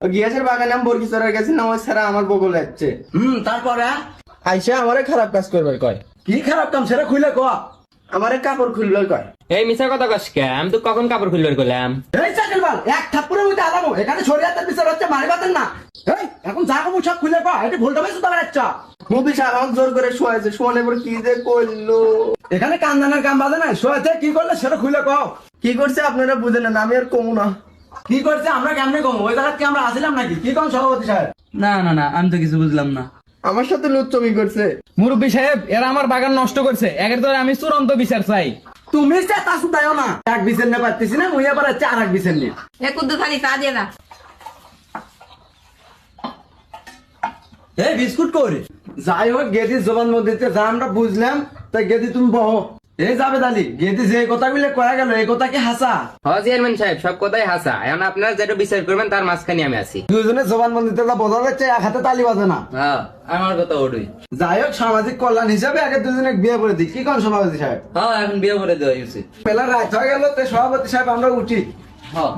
গিয়াসের বাগানে আমি বরকি চড়ার গেছি না ওই ছাড়া আমার বগল যাচ্ছে। হুম তারপরে? আইসা আমারে খারাপ কাজ করবার কয়। কি খারাপ কাম সেটা খুলে ক। আমারে কাপড় খুলবার কয়। এই মিছা কথা কস কে? আমি তো কখন কাপড় খুলবার করলাম এই চাকরি বাল এক থাপ্পড়ের মধ্যে আলামো। এখানে শরীয়তের বিচার হচ্ছে মারি বাতেন না। এই এখন যা কমু সব খুলে ক এটা ভুলটা বেশি তোমার একটা মুভি সাহেব আমাকে জোর করে শোয়াছে শোয়ানোর পর কি যে করল? এখানে কান্দানের কাম বাজে না শোয়াতে কি করলে সেটা খুলে কও কি করছে আপনারা বুঝেন না আমি আর কমু না। কি করছে? আমরা কেমনে কম ওই জায়গায় কি আমরা আসিলাম নাকি? কি কম সভাপতি সাহেব? না না না আমি তো কিছু বুঝলাম না। আমার সাথে লুচ্চমি করছে। মুরব্বী সাহেব এরা আমার বাগান নষ্ট করছে। একের ধরে আমি চূড়ান্ত বিচার চাই। তুমি তা না। এক বিছেন নে পারতেছি না মুই এবার হচ্ছে আর এক বিছেন নিয়ে। এ কুদ্দু থালি চা দিয়ে না এই বিস্কুট করে যাই হোক গেদি জবান মধ্যে যা আমরা বুঝলাম তাই গেদি তুমি বহ। এই যাবে দালি গেদি যে কথাগুলো কয়া গেল এই কথা কি হাসা? হ চেয়ারম্যান সাহেব সব কথাই হাসা। এখন আপনারা যেটা বিচার করবেন তার মাঝখানে আমি আছি। দুজনে জবান যা বোঝা যাচ্ছে এক হাতে তালি বাজে না। হ্যাঁ আমার কথা ওটাই যাই হোক সামাজিক কল্যাণ হিসাবে আগে দুজনে বিয়ে করে দিই। কি কোন সভাপতি সাহেব? হ্যাঁ এখন বিয়ে করে দেওয়া উচিত রাত হয়ে গেল তো সভাপতি সাহেব আমরা উঠি। হ্যাঁ